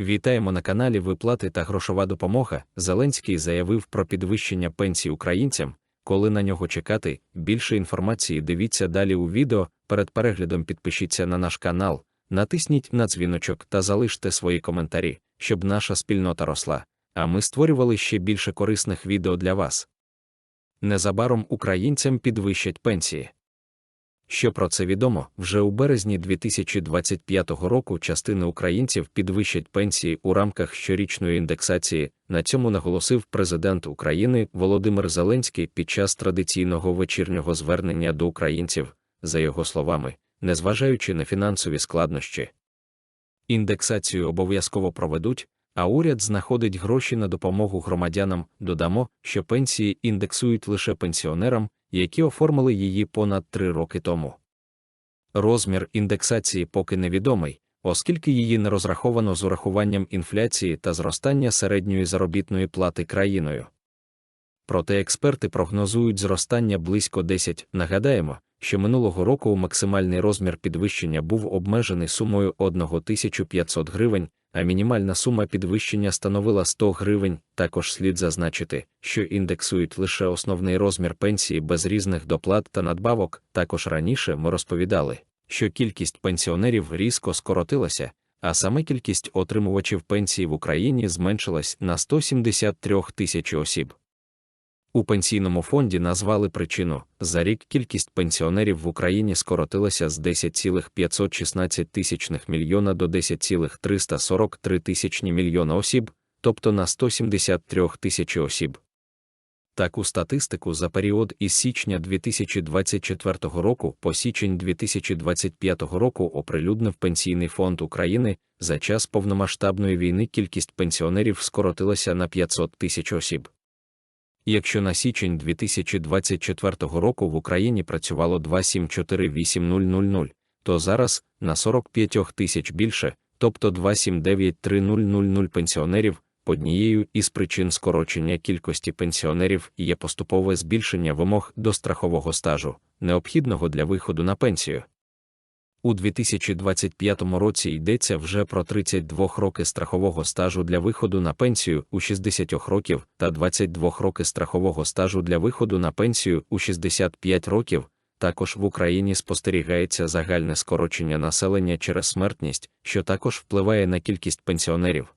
Вітаємо на каналі Виплати та грошова допомога. Зеленський заявив про підвищення пенсій українцям. Коли на нього чекати, більше інформації дивіться далі у відео. Перед переглядом підпишіться на наш канал, натисніть на дзвіночок та залиште свої коментарі, щоб наша спільнота росла, а ми створювали ще більше корисних відео для вас. Незабаром українцям підвищать пенсії. Що про це відомо, вже у березні 2025 року частини українців підвищать пенсії у рамках щорічної індексації. На цьому наголосив президент України Володимир Зеленський під час традиційного вечірнього звернення до українців, за його словами, незважаючи на фінансові складнощі. Індексацію обов'язково проведуть, а уряд знаходить гроші на допомогу громадянам. Додамо, що пенсії індексують лише пенсіонерам, які оформили її понад три роки тому. Розмір індексації поки невідомий, оскільки її не розраховано з урахуванням інфляції та зростання середньої заробітної плати країною. Проте експерти прогнозують зростання близько 10. Нагадаємо, що минулого року максимальний розмір підвищення був обмежений сумою 1500 гривень, а мінімальна сума підвищення становила 100 гривень. Також слід зазначити, що індексують лише основний розмір пенсії без різних доплат та надбавок. Також раніше ми розповідали, що кількість пенсіонерів різко скоротилася, а саме кількість отримувачів пенсії в Україні зменшилась на 173 тисячі осіб. У пенсійному фонді назвали причину за рік кількість пенсіонерів в Україні скоротилася з 10,516 тисячних мільйона до 10,343 тисячні мільйона осіб, тобто на 173 тисячі осіб. Таку статистику за період із січня 2024 року по січень 2025 року оприлюднив Пенсійний фонд України. За час повномасштабної війни кількість пенсіонерів скоротилася на 500 тисяч осіб. Якщо на січень 2024 року в Україні працювало 2748000, то зараз на 45 тисяч більше, тобто 279300 пенсіонерів, однією із причин скорочення кількості пенсіонерів є поступове збільшення вимог до страхового стажу, необхідного для виходу на пенсію. У 2025 році йдеться вже про 32 роки страхового стажу для виходу на пенсію у 60 років та 22 роки страхового стажу для виходу на пенсію у 65 років. Також в Україні спостерігається загальне скорочення населення через смертність, що також впливає на кількість пенсіонерів.